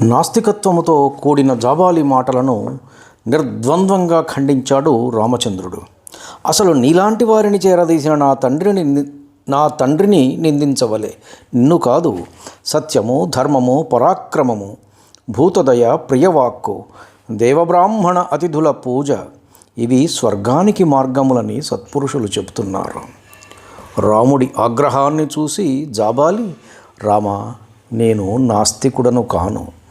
నాస్తికత్వముతో కూడిన జాబాలి మాటలను నిర్ద్వంద్వంగా ఖండించాడు రామచంద్రుడు. అసలు నీలాంటి వారిని చేరదీసిన నా తండ్రిని నా తండ్రిని నిందించవలే. నిన్ను కాదు సత్యము ధర్మము పరాక్రమము భూతదయ ప్రియవాక్కు దేవబ్రాహ్మణ అతిథుల పూజ ఇవి స్వర్గానికి మార్గములని సత్పురుషులు చెబుతున్నారు. రాముడి ఆగ్రహాన్ని చూసి జాబాలి రామ నేను నాస్తికుడను కాను.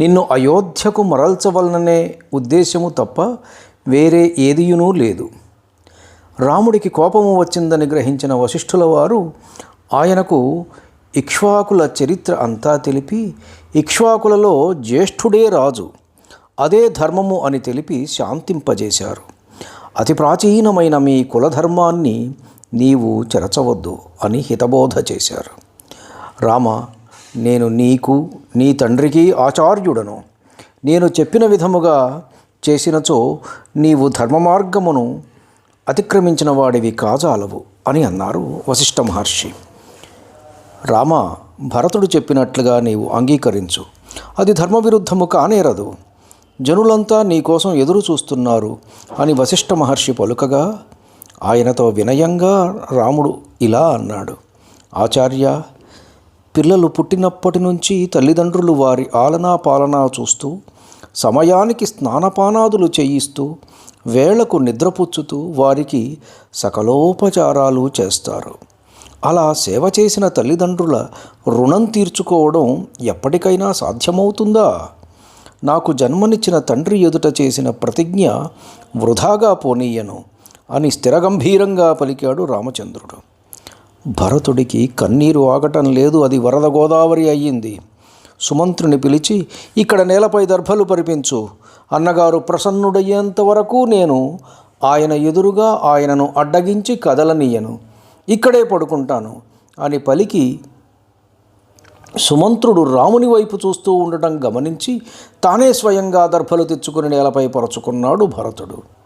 నిన్ను అయోధ్యకు మరల్చవలననే ఉద్దేశము తప్ప వేరే ఏదియునూ లేదు. రాముడికి కోపము వచ్చిందని గ్రహించిన వశిష్ఠుల వారు ఆయనకు ఇక్ష్వాకుల చరిత్ర అంతా తెలిపి ఇక్ష్వాకులలో జ్యేష్ఠుడే రాజు అదే ధర్మము అని తెలిపి శాంతింపజేశారు. అతి ప్రాచీనమైన మీ కులధర్మాన్ని నీవు చెరచవద్దు అని హితబోధ చేశారు. రామ నేను నీకు నీ తండ్రికి ఆచార్యుడను. నేను చెప్పిన విధముగా చేసినచో నీవు ధర్మ మార్గమును అతిక్రమించిన వాడివి కాజాలవు అని అన్నారు వశిష్ఠ మహర్షి. రామ భరతుడు చెప్పినట్లుగా నీవు అంగీకరించు. అది ధర్మవిరుద్ధము కానేరదు. జనులంతా నీకోసం ఎదురు చూస్తున్నారు అని వశిష్ఠ మహర్షి పలుకగా ఆయనతో వినయంగా రాముడు ఇలా అన్నాడు. ఆచార్య పిల్లలు పుట్టినప్పటి నుంచి తల్లిదండ్రులు వారి ఆలనా పాలనా చూస్తూ సమయానికి స్నానపానాదులు చేయిస్తూ వేళకు నిద్రపుచ్చుతూ వారికి సకలోపచారాలు చేస్తారు. అలా సేవ చేసిన తల్లిదండ్రుల రుణం తీర్చుకోవడం ఎప్పటికైనా సాధ్యమవుతుందా? నాకు జన్మనిచ్చిన తండ్రి ఎదుట చేసిన ప్రతిజ్ఞ వృధాగా పోనీయను అని స్థిరగంభీరంగా పలికాడు రామచంద్రుడు. భరతుడికి కన్నీరు ఆగటం లేదు అది వరద గోదావరి అయ్యింది. సుమంత్రుని పిలిచి ఇక్కడ నేలపై దర్భలు పరిపించు. అన్నగారు ప్రసన్నుడయ్యేంత వరకు నేను ఆయన ఎదురుగా ఆయనను అడ్డగించి కదలనీయను. ఇక్కడే పడుకుంటాను అని పలికి సుమంత్రుడు రాముని వైపు చూస్తూ ఉండటం గమనించి తానే స్వయంగా దర్భలు తెచ్చుకుని నేలపై పరుచుకున్నాడు భరతుడు.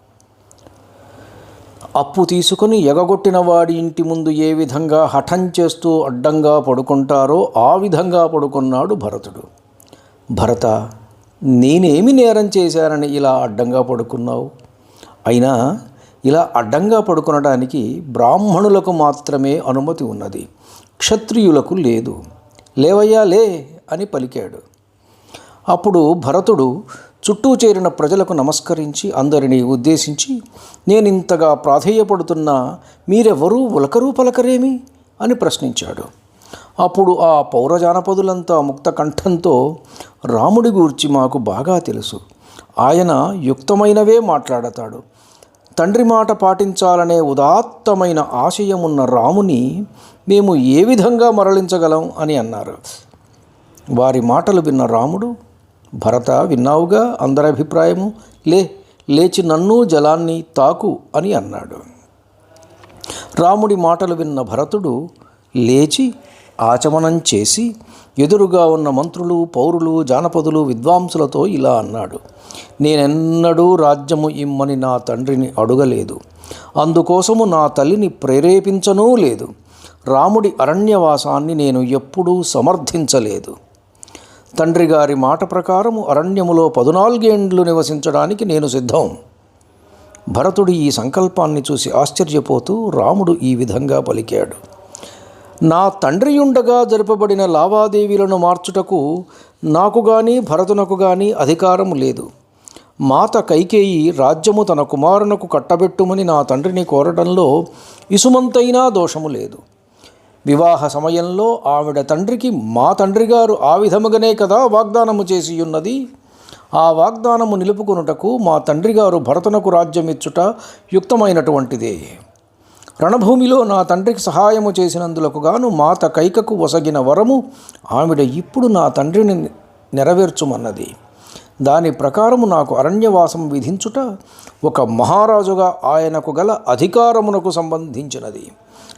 అప్పు తీసుకుని ఎగగొట్టిన వాడి ఇంటి ముందు ఏ విధంగా హఠం చేస్తూ అడ్డంగా పడుకుంటారో ఆ విధంగా పడుకున్నాడు భరతుడు. భరత నేనేమి నేరం చేశానని ఇలా అడ్డంగా పడుకున్నావు? అయినా ఇలా అడ్డంగా పడుకొనడానికి బ్రాహ్మణులకు మాత్రమే అనుమతి ఉన్నది. క్షత్రియులకు లేదు. లేవయ్యా లే అని పలికాడు. అప్పుడు భరతుడు చుట్టూ చేరిన ప్రజలకు నమస్కరించి అందరినీ ఉద్దేశించి నేనింతగా ప్రాధేయపడుతున్నా మీరెవరూ ఉలకరూ పలకరేమి? అని ప్రశ్నించాడు. అప్పుడు ఆ పౌరజానపదులంతా ముక్త కంఠంతో రాముడి గూర్చి మాకు బాగా తెలుసు. ఆయన యుక్తమైనవే మాట్లాడతాడు. తండ్రి మాట పాటించాలనే ఉదాత్తమైన ఆశయమున్న రాముని మేము ఏ విధంగా మరలించగలం? అని అన్నారు. వారి మాటలు విన్న రాముడు భరత విన్నావుగా అందరి అభిప్రాయము లే లేచి నన్ను జలాన్ని తాకు అని అన్నాడు. రాముడి మాటలు విన్న భరతుడు లేచి ఆచమనం చేసి ఎదురుగా ఉన్న మంత్రులు పౌరులు జానపదులు విద్వాంసులతో ఇలా అన్నాడు. నేనెన్నడూ రాజ్యము ఇమ్మని నా తండ్రిని అడుగలేదు. అందుకోసము నా తల్లిని ప్రేరేపించనూ లేదు. రాముడి అరణ్యవాసాన్ని నేను ఎప్పుడూ సమర్థించలేదు. తండ్రి గారి మాట ప్రకారము అరణ్యములో పదునాలుగేండ్లు నివసించడానికి నేను సిద్ధం. భరతుడు ఈ సంకల్పాన్ని చూసి ఆశ్చర్యపోతూ రాముడు ఈ విధంగా పలికాడు. నా తండ్రియుండగా జరపబడిన లావాదేవీలను మార్చుటకు నాకు గాని భరతునకు గాని అధికారం లేదు. మాత కైకేయి రాజ్యము తన కుమారునకు కట్టబెట్టుమని నా తండ్రిని కోరటంలో ఇసుమంతైనా దోషము లేదు. వివాహ సమయంలో ఆవిడ తండ్రికి మా తండ్రి గారు ఆ విధముగానే కదా వాగ్దానము చేసి ఉన్నది ఆ వాగ్దానము నిలుపుకొనుటకు మా తండ్రి గారు భరతనకు రాజ్యమిచ్చుట యుక్తమైనటువంటిదే. రణభూమిలో నా తండ్రికి సహాయము చేసినందులకు గాను మాత కైకకు వసగిన వరము ఆవిడ ఇప్పుడు నా తండ్రిని నెరవేర్చుమన్నది. దాని ప్రకారము నాకు అరణ్యవాసం విధించుట ఒక మహారాజుగా ఆయనకు గల అధికారమునకు సంబంధించినది.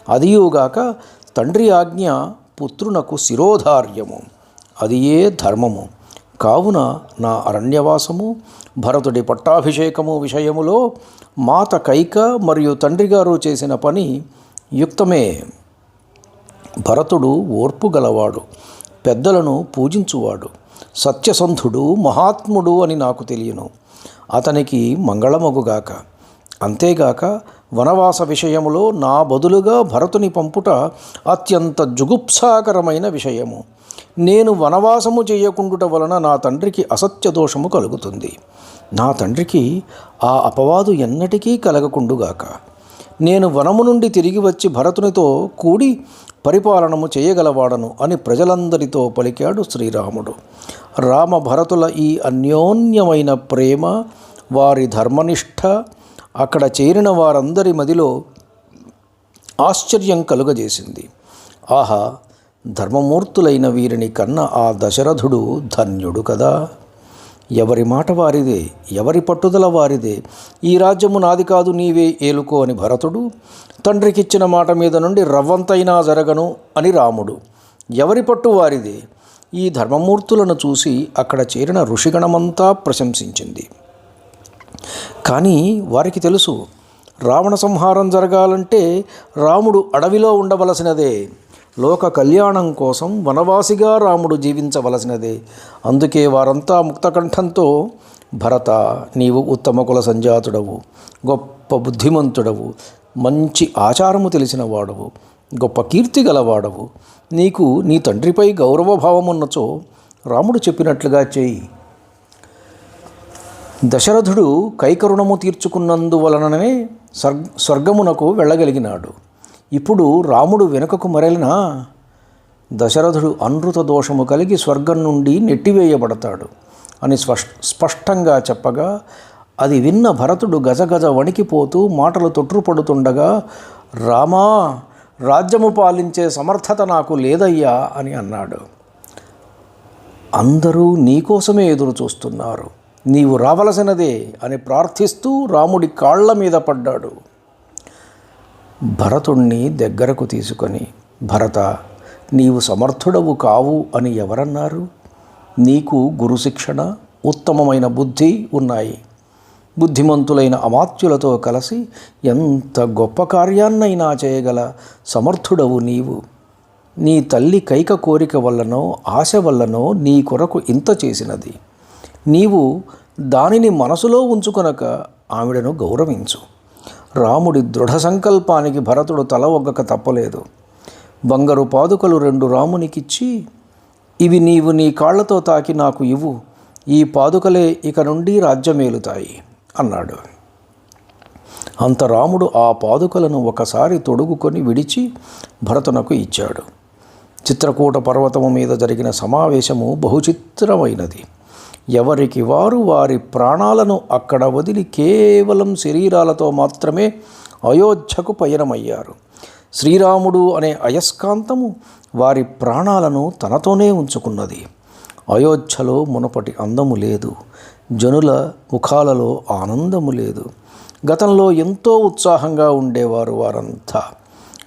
అదియుగాక తండ్రి ఆజ్ఞ పుత్రునకు శిరోధార్యము. అది ఏ ధర్మము? కావున నా అరణ్యవాసము భరతుడి పట్టాభిషేకము విషయములో మాత కైక మరియు తండ్రిగారు చేసిన పని యుక్తమే. భరతుడు ఓర్పు గలవాడు పెద్దలను పూజించువాడు సత్యసంధుడు మహాత్ముడు అని నాకు తెలియను. అతనికి మంగళమగుగాక. అంతేగాక వనవాస విషయములో నా బదులుగా భరతుని పంపుట అత్యంత జుగుప్సాకరమైన విషయము. నేను వనవాసము చేయకుండుట వలన నా తండ్రికి అసత్య దోషము కలుగుతుంది. నా తండ్రికి ఆ అపవాదు ఎన్నటికీ కలగకుండుగాక. నేను వనము నుండి తిరిగి వచ్చి భరతునితో కూడి పరిపాలనము చేయగలవాడను అని ప్రజలందరితో పలికాడు శ్రీరాముడు. రామ భరతుల ఈ అన్యోన్యమైన ప్రేమ వారి ధర్మనిష్ట అక్కడ చేరిన వారందరి మదిలో ఆశ్చర్యం కలుగజేసింది. ఆహా ధర్మమూర్తులైన వీరిని కన్న ఆ దశరథుడు ధన్యుడు కదా. ఎవరి మాట వారిదే ఎవరి పట్టుదల వారిదే. ఈ రాజ్యము నాది కాదు నీవే ఏలుకో అని భరతుడు తండ్రికిచ్చిన మాట మీద నుండి రవ్వంతైనా జరగను అని రాముడు. ఎవరి పట్టు వారిదే? ఈ ధర్మమూర్తులను చూసి అక్కడ చేరిన ఋషిగణమంతా ప్రశంసించింది. కానీ వారికి తెలుసు రావణ సంహారం జరగాలంటే రాముడు అడవిలో ఉండవలసినదే. లోక కళ్యాణం కోసం వనవాసిగా రాముడు జీవించవలసినదే. అందుకే వారంతా ముక్తకంఠంతో భరత నీవు ఉత్తమ కుల సంజాతుడవు గొప్ప బుద్ధిమంతుడవు మంచి ఆచారము తెలిసిన వాడవు గొప్ప కీర్తి గలవాడవు. నీకు నీ తండ్రిపై గౌరవభావమున్నచో రాముడు చెప్పినట్లుగా చేయి. దశరథుడు కైకరుణము తీర్చుకున్నందువలననే స్వర్గ స్వర్గమునకు వెళ్ళగలిగినాడు. ఇప్పుడు రాముడు వెనుకకు మరలినా దశరథుడు అనృత దోషము కలిగి స్వర్గం నుండి నెట్టివేయబడతాడు అని స్పష్ స్పష్టంగా చెప్పగా అది విన్న భరతుడు గజగజ వణికిపోతూ మాటలు తొట్టుపడుతుండగా రామా రాజ్యము పాలించే సమర్థత నాకు లేదయ్యా అని అన్నాడు. అందరూ నీకోసమే ఎదురు చూస్తున్నారు నీవు రావలసినదే అని ప్రార్థిస్తూ రాముడి కాళ్ళ మీద పడ్డాడు. భరతుణ్ణి దగ్గరకు తీసుకొని భరత నీవు సమర్థుడవు కావు అని ఎవరన్నారు? నీకు గురుశిక్షణ ఉత్తమమైన బుద్ధి ఉన్నాయి. బుద్ధిమంతులైన అమాత్యులతో కలిసి ఎంత గొప్ప కార్యాన్నైనా చేయగల సమర్థుడవు నీవు. నీ తల్లి కైక కోరిక వల్లనో ఆశ వల్లనో నీ కొరకు ఇంత చేసినది. నీవు దానిని మనసులో ఉంచుకొనక ఆవిడను గౌరవించు. రాముడి దృఢ సంకల్పానికి భరతుడు తల ఒగ్గక తప్పలేదు. బంగారు పాదుకలు రెండు రామునికిచ్చి ఇవి నీవు నీ కాళ్ళతో తాకి నాకు ఇవ్వు. ఈ పాదుకలే ఇక నుండి రాజ్యమేలుతాయి అన్నాడు. అంత రాముడు ఆ పాదుకలను ఒకసారి తొడుగుకొని విడిచి భరతునకు ఇచ్చాడు. చిత్రకూట పర్వతము మీద జరిగిన సమావేశము బహుచిత్రమైనది. ఎవరికి వారు వారి ప్రాణాలను అక్కడ వదిలి కేవలం శరీరాలతో మాత్రమే అయోధ్యకు పయనమయ్యారు. శ్రీరాముడు అనే అయస్కాంతము వారి ప్రాణాలను తనతోనే ఉంచుకున్నది. అయోధ్యలో మునపటి అందము లేదు. జనుల ముఖాలలో ఆనందము లేదు. గతంలో ఎంతో ఉత్సాహంగా ఉండేవారు వారంతా.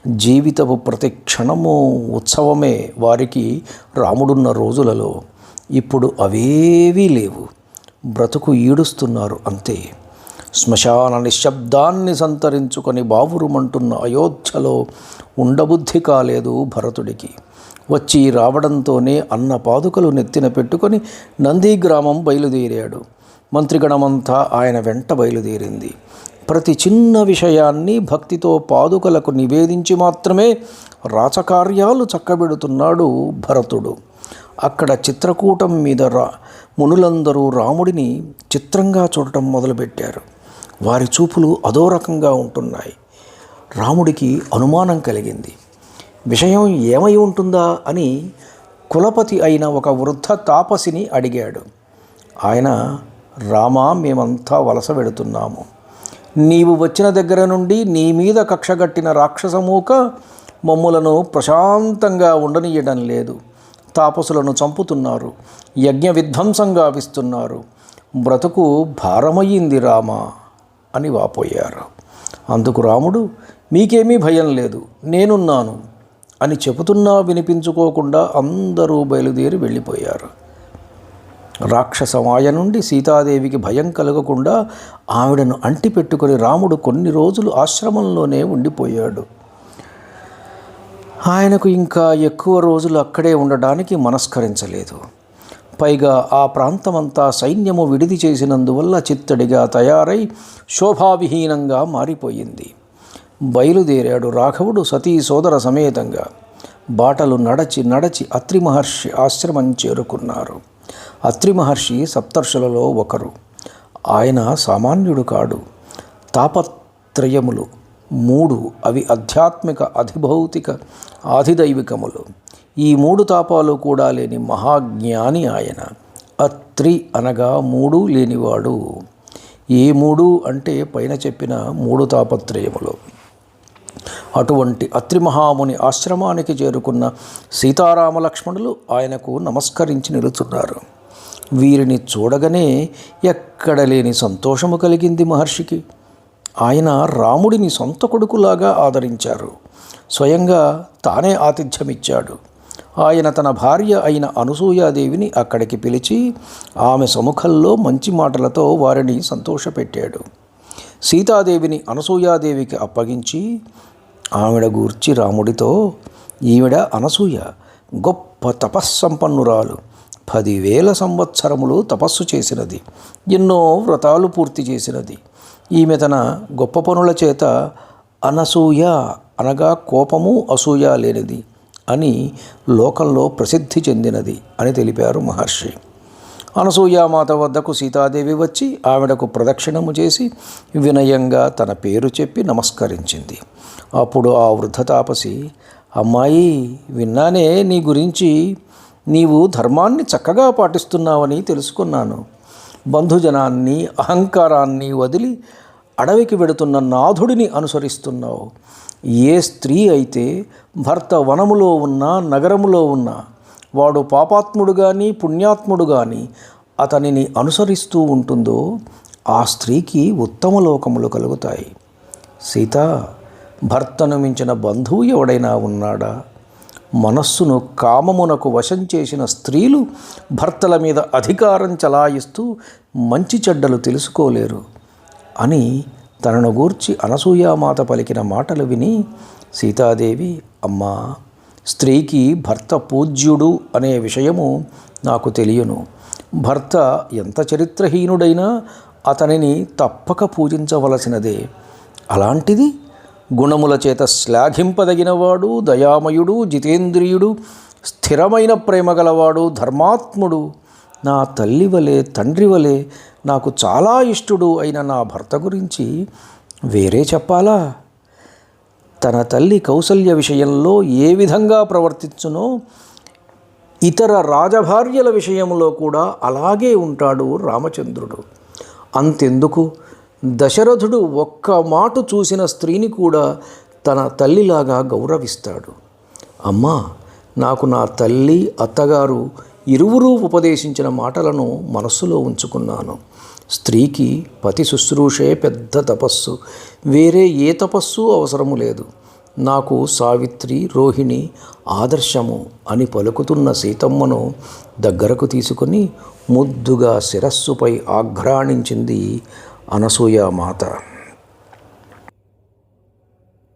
జీవితపు ప్రతి క్షణము ఉత్సవమే వారికి రాముడున్న రోజులలో. ఇప్పుడు అవేవీ లేవు. బ్రతుకు ఈడుస్తున్నారు అంతే. శ్మశాన నిశ్శబ్దాన్ని సంతరించుకొని బావురుమంటున్న అయోధ్యలో ఉండబుద్ధి కాలేదు భరతుడికి. వచ్చి రావడంతోనే అన్న పాదుకలు నెత్తిన పెట్టుకొని నందిగ్రామం బయలుదేరాడు. మంత్రిగణమంతా ఆయన వెంట బయలుదేరింది. ప్రతి చిన్న విషయాన్ని భక్తితో పాదుకలకు నివేదించి మాత్రమే రాచకార్యాలు చక్కబెడుతున్నాడు భరతుడు. అక్కడ చిత్రకూటం మీద రా మునులందరూ రాముడిని చిత్రంగా చూడటం మొదలుపెట్టారు. వారి చూపులు అదో రకంగా ఉంటున్నాయి. రాముడికి అనుమానం కలిగింది. విషయం ఏమై ఉంటుందా అని కులపతి అయిన ఒక వృద్ధ తాపసిని అడిగాడు. ఆయన రామా మేమంతా వలస వెడుతున్నాము నీవు వచ్చిన దగ్గర నుండి నీ మీద కక్షగట్టిన రాక్షసమూక మమ్ములను ప్రశాంతంగా ఉండనీయడం లేదు. తాపసులను చంపుతున్నారు యజ్ఞ విధ్వంసం గావిస్తున్నారు బ్రతుకు భారమయ్యింది రామా అని వాపోయారు. అందుకు రాముడు మీకేమీ భయం లేదు నేనున్నాను అని చెబుతున్నా వినిపించుకోకుండా అందరూ బయలుదేరి వెళ్ళిపోయారు. రాక్షసమాయ నుండి సీతాదేవికి భయం కలగకుండా ఆవిడను అంటిపెట్టుకొని రాముడు కొన్ని రోజులు ఆశ్రమంలోనే ఉండిపోయాడు. ఆయనకు ఇంకా ఎక్కువ రోజులు అక్కడే ఉండడానికి మనస్కరించలేదు. పైగా ఆ ప్రాంతమంతా సైన్యము విడిది చేసినందువల్ల చిత్తడిగా తయారై శోభావిహీనంగా మారిపోయింది. బయలుదేరాడు రాఘవుడు సతీ సోదర సమేతంగా. బాటలు నడచి నడచి అత్రి మహర్షి ఆశ్రమం చేరుకున్నారు. అత్రి మహర్షి సప్తర్షులలో ఒకరు. ఆయన సామాన్యుడు కాడు. తాపత్రయములు మూడు అవి ఆధ్యాత్మిక అధిభౌతిక ఆధిదైవికములు. ఈ మూడు తాపాలు కూడా లేని మహాజ్ఞాని ఆయన. అత్రి అనగా మూడు లేనివాడు. ఏ మూడు అంటే పైన చెప్పిన మూడు తాపత్రయములు. అటువంటి అత్రి మహాముని ఆశ్రమానికి చేరుకున్న సీతారామ లక్ష్మణులు ఆయనకు నమస్కరించి నిలుచున్నారు. వీరిని చూడగానే ఎక్కడ లేని సంతోషము కలిగింది మహర్షికి. ఆయన రాముడిని సొంత కొడుకులాగా ఆదరించారు. స్వయంగా తానే ఆతిథ్యమిచ్చాడు. ఆయన తన భార్య అయిన అనసూయాదేవిని అక్కడికి పిలిచి ఆమె సముఖంలో మంచి మాటలతో వారిని సంతోషపెట్టాడు. సీతాదేవిని అనసూయాదేవికి అప్పగించి ఆవిడ గూర్చి రాముడితో ఈవిడ అనసూయ గొప్ప తపస్సంపన్నురాలు. పదివేల సంవత్సరములు తపస్సు చేసినది. ఎన్నో వ్రతాలు పూర్తి చేసినది. ఈమె తన గొప్ప పనుల చేత అనసూయ అనగా కోపము అసూయ లేనిది అని లోకంలో ప్రసిద్ధి చెందినది అని తెలిపారు మహర్షి. అనసూయామాత వద్దకు సీతాదేవి వచ్చి ఆవిడకు ప్రదక్షిణము చేసి వినయంగా తన పేరు చెప్పి నమస్కరించింది. అప్పుడు ఆ వృద్ధ తాపసి అమ్మాయి విన్నానే నీ గురించి నీవు ధర్మాన్ని చక్కగా పాటిస్తున్నావని తెలుసుకున్నాను. బంధుజనాన్ని అహంకారాన్ని వదిలి అడవికి వెడుతున్న నాథుడిని అనుసరిస్తున్నావు. ఏ స్త్రీ అయితే భర్త వనములో ఉన్నా నగరములో ఉన్నా వాడు పాపాత్ముడు కానీ పుణ్యాత్ముడు కానీ అతనిని అనుసరిస్తూ ఉంటుందో ఆ స్త్రీకి ఉత్తమ లోకములు కలుగుతాయి. సీత భర్తను మించిన బంధువు ఎవడైనా ఉన్నాడా? మనస్సును కామమునకు వశం చేసిన స్త్రీలు భర్తల మీద అధికారం చలాయిస్తూ మంచి చెడ్డలు తెలుసుకోలేరు అని తనను గూర్చి అనసూయామాత పలికిన మాటలు విని సీతాదేవి అమ్మా స్త్రీకి భర్త పూజ్యుడు అనే విషయము నాకు తెలియను. భర్త ఎంత చరిత్రహీనుడైనా అతనిని తప్పక పూజించవలసినదే. అలాంటిది గుణముల చేత శ్లాఘింపదగినవాడు దయామయుడు జితేంద్రియుడు స్థిరమైన ప్రేమ గలవాడు ధర్మాత్ముడు. నా తల్లి వలె తండ్రి వలె నాకు చాలా ఇష్టుడు అయిన నా భర్త గురించి వేరే చెప్పాలా? తన తల్లి కౌసల్య విషయంలో ఏ విధంగా ప్రవర్తించునో ఇతర రాజభార్యల విషయంలో కూడా అలాగే ఉంటాడు రామచంద్రుడు. అంతెందుకు? దశరథుడు ఒక్క మాట చూసిన స్త్రీని కూడా తన తల్లిలాగా గౌరవిస్తాడు. అమ్మా నాకు నా తల్లి అత్తగారు ఇరువురూ ఉపదేశించిన మాటలను మనస్సులో ఉంచుకున్నాను. స్త్రీకి పతి శుశ్రూషే పెద్ద తపస్సు. వేరే ఏ తపస్సు అవసరము లేదు. నాకు సావిత్రి రోహిణి ఆదర్శము అని పలుకుతున్న సీతమ్మను దగ్గరకు తీసుకుని ముద్దుగా శిరస్సుపై ఆఘ్రాణించింది అనసూయ మాత.